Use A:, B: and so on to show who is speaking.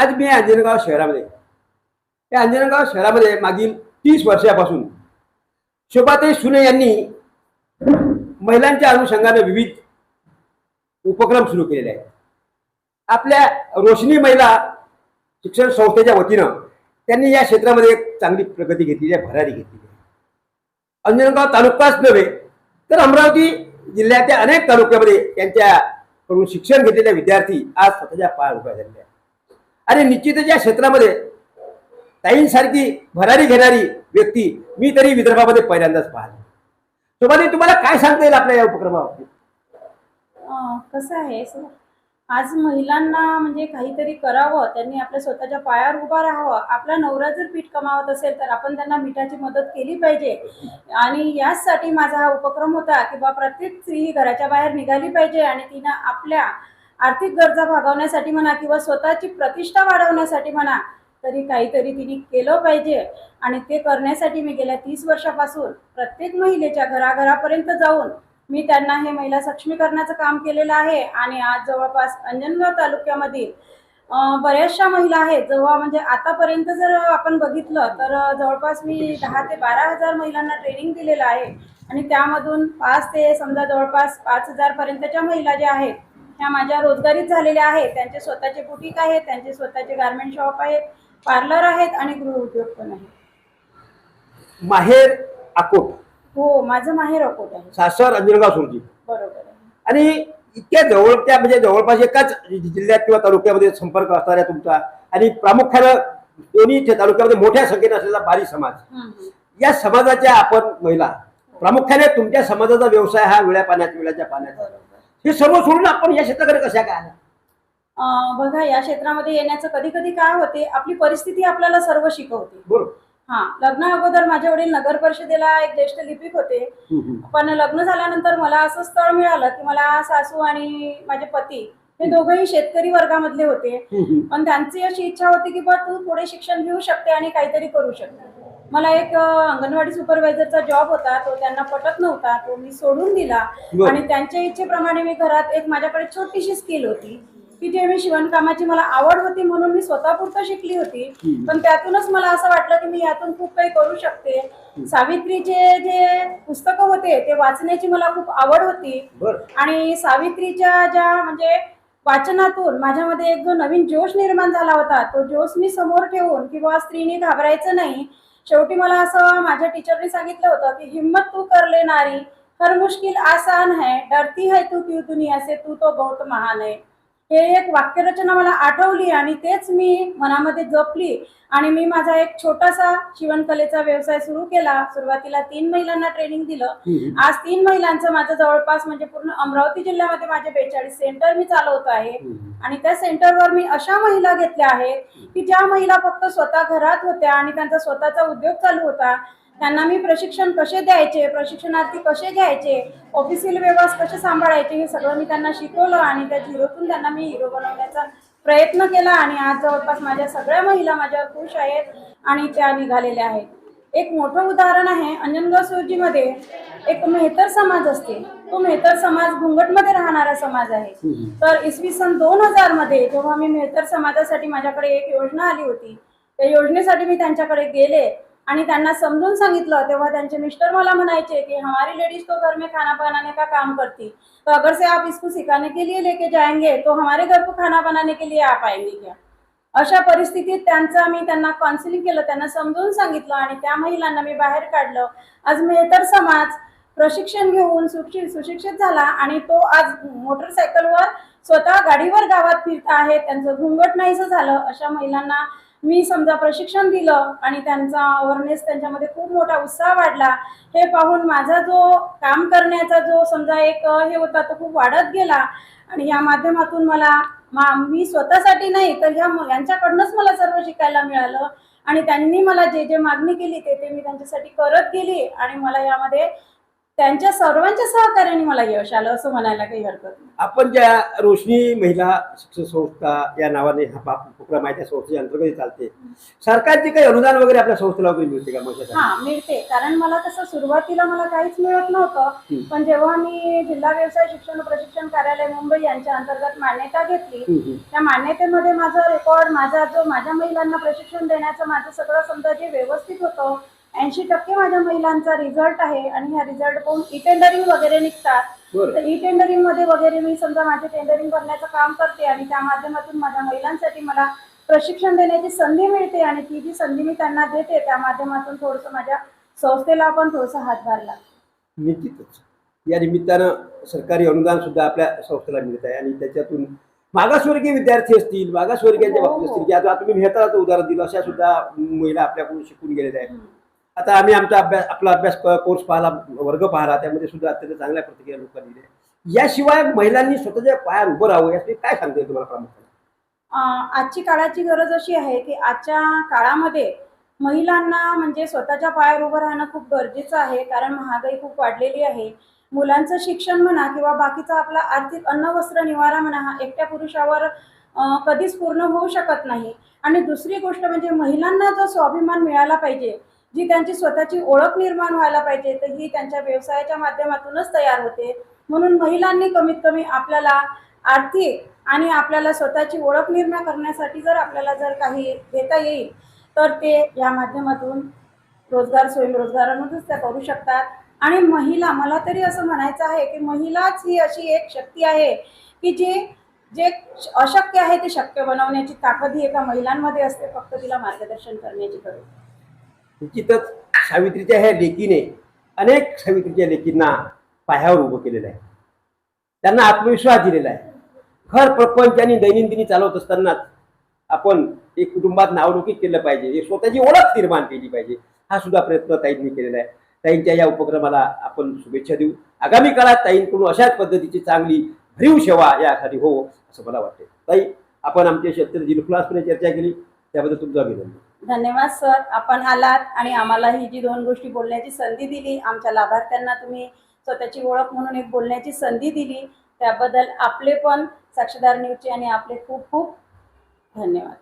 A: आज मी अंजनगाव शहरामध्ये. या अंजनगाव शहरामध्ये मागील तीस वर्षापासून शोभाताई सुने यांनी महिलांच्या अनुषंगाने विविध उपक्रम सुरू केलेले आहेत. आपल्या रोशनी महिला शिक्षण संस्थेच्या वतीनं त्यांनी या क्षेत्रामध्ये एक चांगली प्रगती घेतलेली आहे भरारी घेतलेली आहे. अंजनगाव तालुकाच नव्हे तर अमरावती जिल्ह्याच्या अनेक तालुक्यामध्ये त्यांच्याकडून शिक्षण घेतलेल्या विद्यार्थी आज स्वतःच्या पाय उभ्या झालेल्या आहेत. अरे निश्चितच या क्षेत्रामध्ये ताईंसारखी भरारी घेणारी व्यक्ती मी तरी विदर्भामध्ये पहिल्यांदाच पाहिली. शोभाताई तुम्हाला काय सांगता येईल आपल्या या उपक्रमाबाबतीत?
B: कसं आहे सर आज महिलांना म्हणजे काहीतरी करावं त्यांनी आपल्या स्वतःच्या पायावर उभं राहावं आपला नवरा जर पीठ कमावत असेल तर आपण त्यांना मिठाची मदत केली पाहिजे. आणि याचसाठी माझा हा उपक्रम होता की बा प्रत्येक स्त्री ही घराच्या बाहेर निघाली पाहिजे आणि तिनं आपल्या आर्थिक गरजा भागवण्यासाठी म्हणा किंवा स्वतःची प्रतिष्ठा वाढवण्यासाठी म्हणा तरी काहीतरी तिने केलं पाहिजे. आणि ते करण्यासाठी मी गेल्या तीस वर्षापासून प्रत्येक महिलेच्या घराघरापर्यंत जाऊन मी त्यांना हे महिला सक्षमीकरणाचं काम केलेलं आहे. आणि आज जवळपास अंजनगाव तालुक्यामधील बऱ्याचशा महिला आहेत. जेव्हा म्हणजे आतापर्यंत जर आपण बघितलं तर जवळपास मी दहा ते बारा हजार महिलांना ट्रेनिंग दिलेलं आहे. आणि त्यामधून पाच ते समजा जवळपास पाच हजारपर्यंतच्या महिला ज्या आहेत ह्या माझ्या रोजगारीत झालेल्या आहेत त्यांचे स्वतःचे बुटीक आहेत त्यांचे स्वतःचे गार्मेंट शॉप आहेत पार्लर आहेत आणि गृहउद्योग पण आहे
A: माहेर अकोट.
B: हो माझं माहेर अकोट आहे.
A: सासर अंजनगाव सुरजी.
B: बरोबर आहे.
A: आणि इतक्या जवळच्या म्हणजे जवळपास एकाच जिल्ह्यात किंवा तालुक्यामध्ये संपर्क असणाऱ्या तुमचा. आणि प्रामुख्यानं दोन्ही त्या तालुक्यामध्ये मोठ्या संख्येने असलेला बारी समाज. या समाजाच्या आपण महिला. प्रामुख्याने तुमच्या समाजाचा व्यवसाय हा विळ्या पाण्यात विळ्याच्या पाण्यात.
B: बरोबर.
A: हे सर्व सोडून आपण या क्षेत्राकडे कशा काय आल्या?
B: अं, बघा या क्षेत्रामध्ये येण्याचं कधी कधी काय होते आपली परिस्थिती आपल्याला सर्व शिकवते
A: बरोबर
B: हा लग्ना अगोदर माझे वडील नगर परिषदेला एक ज्येष्ठ लिपिक होते. पण लग्न झाल्यानंतर मला असं स्थळ मिळालं की मला सासू आणि माझे पती हे दोघंही शेतकरी वर्गामधले होते. पण त्यांची अशी इच्छा होती की बा तू पुढे शिक्षण घेऊ शकते आणि काहीतरी करू शकते मला एक अंगणवाडी सुपरवायझरचा जॉब होता तो त्यांना पटत नव्हता तो मी सोडून दिला. आणि त्यांच्या इच्छेप्रमाणे मी घरात एक माझ्याकडे छोटीशी स्किल होती. की जे मी शिवणकामाची मला आवड होती म्हणून मी स्वतःपुरतं शिकली होती. पण त्यातूनच मला असं वाटलं की मी यातून खूप काही करू शकते. सावित्रीचे जे पुस्तकं होते ते वाचण्याची मला खूप आवड होती. आणि सावित्रीच्या ज्या म्हणजे वाचनातून माझ्यामध्ये एक जो नवीन जोश निर्माण झाला होता तो जोश मी समोर ठेवून किंवा स्त्रीने घाबरायचं नाही शेवटी मला असं माझ्या टीचरने सांगितलं होतं की हिम्मत तू कर ले नारी हर मुश्किल आसान है डरती है तू क्यों दुनिया से तू तो बहुत महान है. हे एक वाक्यरचना मला आठवली आणि तेच मी मनामध्ये जपली. आणि मी माझा एक छोटासा शिवणकलेचा व्यवसाय सुरू केला. सुरुवातीला तीन महिलांना ट्रेनिंग दिलं. आज तीन महिलांचं माझं जवळपास म्हणजे पूर्ण अमरावती जिल्ह्यामध्ये माझे बेचाळीस सेंटर मी चालवत आहे. आणि त्या सेंटरवर मी अशा महिला घेतल्या आहेत की ज्या महिला फक्त स्वतः घरात होत्या आणि त्यांचा स्वतःचा उद्योग चालू होता. त्यांना मी प्रशिक्षण कसे द्यायचे प्रशिक्षणार्थी कसे घ्यायचे ऑफिशियल व्यवहार कसे सांभाळायचे हे सगळं मी त्यांना शिकवलं आणि त्या झिरोतून त्यांना मी हिरो बनवण्याचा प्रयत्न केला आणि आज जवळपास माझ्या सगळ्या महिला माझ्यावर खुश आहेत आणि त्या निघालेल्या आहेत. एक मोठं उदाहरण आहे अंजनगाव सुरजीमध्ये एक मेहतर समाज असते. तो मेहतर समाज घुंगटमध्ये राहणारा समाज आहे. तर इसवी सन दोन हजारमध्ये जेव्हा मी मेहतर समाजासाठी माझ्याकडे एक योजना आली होती त्या योजनेसाठी मी त्यांच्याकडे गेले. आणि त्यांना समजून सांगितलं तेव्हा त्यांचे मिस्टर मला म्हणायचे की हमारी लेडीज तो घर में खाना बनाने का काम करती. तो अगर से आप इसको सिखाने के लिए लेके जाएंगे तो हमारे घर को खाना बनाने के लिए आप आएंगे क्या? अशा परिस्थितीत त्यांचं मी त्यांना काउन्सिलिंग केलं त्यांना समजून सांगितलं आणि त्या महिलांना मी बाहेर काढलं. आज मेहतर समाज प्रशिक्षण घेऊन सुशिक्षित सुशिक्षित झाला आणि तो आज मोटरसायकलवर स्वतः गाडीवर गावात फिरत आहे त्यांचं घुंगट नाहीसं झालं. अशा महिलांना मी समजा प्रशिक्षण दिलं आणि त्यांचा अवेअरनेस त्यांच्यामध्ये खूप मोठा उत्साह वाढला हे पाहून माझा जो काम करण्याचा जो समजा एक हे होता तो खूप वाढत गेला. आणि या माध्यमातून मला मा मी स्वतःसाठी नाही तर ह्या यांच्याकडनंच मला सर्व शिकायला मिळालं. आणि त्यांनी मला जे जे मागणी केली ते ते मी त्यांच्यासाठी करत गेली. आणि मला यामध्ये त्यांच्या सर्वांच्या सहकार्याने मला यश आलं असं म्हणायला काही हरकत नाही
A: आपण ज्या रोशनी महिला शिक्षण संस्था या नावाने हा उपक्रम आहे त्या संस्थेच्या अंतर्गत चालते सरकारचे काही अनुदान वगैरे आपल्या संस्थेला वगैरे मिळते का महिलांसाठी?
B: हा मिळते कारण मला तसं सुरुवातीला मला काहीच मिळत नव्हतं. पण जेव्हा मी जिल्हा व्यवसाय शिक्षण प्रशिक्षण कार्यालय मुंबई यांच्या अंतर्गत मान्यता घेतली. त्या मान्यतेमध्ये माझा रेकॉर्ड माझा जो माझ्या महिलांना प्रशिक्षण देण्याचं माझं सगळं समजा जे व्यवस्थित होतं ऐंशी टक्के माझ्या महिलांचा रिझल्ट आहे आणि ह्या रिझल्ट पाहून ई टेंडरिंग वगैरे निघतात. तर ई टेंडरिंगमध्ये वगैरे मी समजा माझे टेंडरिंग करण्याचं काम करते आणि त्या माध्यमातून माझ्या महिलांसाठी मला प्रशिक्षण देण्याची संधी मिळते आणि ती जी संधी मी त्यांना देते त्या माध्यमातून थोडंसं माझ्या संस्थेला आपण थोडंसं हातभार लागतो.
A: निश्चितच. या निमित्तानं सरकारी अनुदान सुद्धा आपल्या संस्थेला मिळत आहे आणि त्याच्यातून मागासवर्गीय विद्यार्थी असतील मागासवर्गीयांच्या
B: हो,
A: बाबतीत
B: हो.
A: असतील की आता तुम्ही मेहताराचं उदाहरण दिलं अशा सुद्धा महिला आपल्याकडून शिकून गेलेल्या आहेत. आता आम्ही आमचा अभ्यास आपला अभ्यास कोर्स पाहिला वर्ग पाहिला त्यामध्ये सुद्धा अत्यंत चांगल्या प्रतिक्रिया लोकांनी दिल्या. याशिवाय महिलांनी स्वतःच्या पायावर उभं राहावं यासाठी काय सांगता येईल तुम्हाला प्रामुख्याने?
B: आजची काळाची गरज अशी आहे की आजच्या काळामध्ये महिलांना म्हणजे स्वतःच्या पायावर उभं राहणं खूप गरजेचं आहे कारण महागाई खूप वाढलेली आहे. मुलांचं शिक्षण म्हणा किंवा बाकीचा आपला आर्थिक अन्न वस्त्र निवारा म्हणा हा एकट्या पुरुषावर कधीच पूर्ण होऊ शकत नाही. आणि दुसरी गोष्ट म्हणजे महिलांना जो स्वाभिमान मिळाला पाहिजे जी त्यांची स्वतःची ओळख निर्माण व्हायला पाहिजे तर ही त्यांच्या व्यवसायाच्या माध्यमातूनच तयार होते. म्हणून महिलांनी कमीत कमी आपल्याला आर्थिक आणि आपल्याला स्वतःची ओळख निर्माण करण्यासाठी जर आपल्याला जर काही घेता येईल तर ते या माध्यमातून रोजगार स्वयंरोजगारामधूनच त्या करू शकतात. आणि महिला मला तरी असं म्हणायचं आहे की महिलाच ही अशी एक शक्ती आहे की जी जे अशक्य आहे ते शक्य बनवण्याची ताकद ही एका महिलांमध्ये असते फक्त तिला मार्गदर्शन करण्याची गरज
A: निश्चितच सावित्रीच्या ह्या लेखीने अनेक सावित्रीच्या लेखींना पायावर उभं केलेलं आहे. त्यांना आत्मविश्वास दिलेला आहे. घर प्रपंच आणि दैनंदिनी चालवत असतानाच आपण एक कुटुंबात नावलौकिक केलं पाहिजे. एक स्वतःची ओळख निर्माण केली पाहिजे. हा सुद्धा प्रयत्न ताईंनी केलेला आहे. ताईंच्या या उपक्रमाला आपण शुभेच्छा देऊ. आगामी काळात ताईंकडून अशाच पद्धतीची चांगली भरीव सेवा यासाठी हो असं मला वाटते ताई आपण आमच्याशी शेतकरी दिलखुलासपणे चर्चा केली. त्याबद्दल तुमचं अभिनंदन.
B: धन्यवाद सर. आपण आलात आणि आम्हाला ही जी दोन गोष्टी बोलण्याची संधी दिली आमच्या लाभार्थ्यांना तुम्ही स्वतःची ओळख म्हणून एक बोलण्याची संधी दिली त्याबद्दल आपले पण साक्षीदार न्यूजचे आणि आपले खूप खूप धन्यवाद.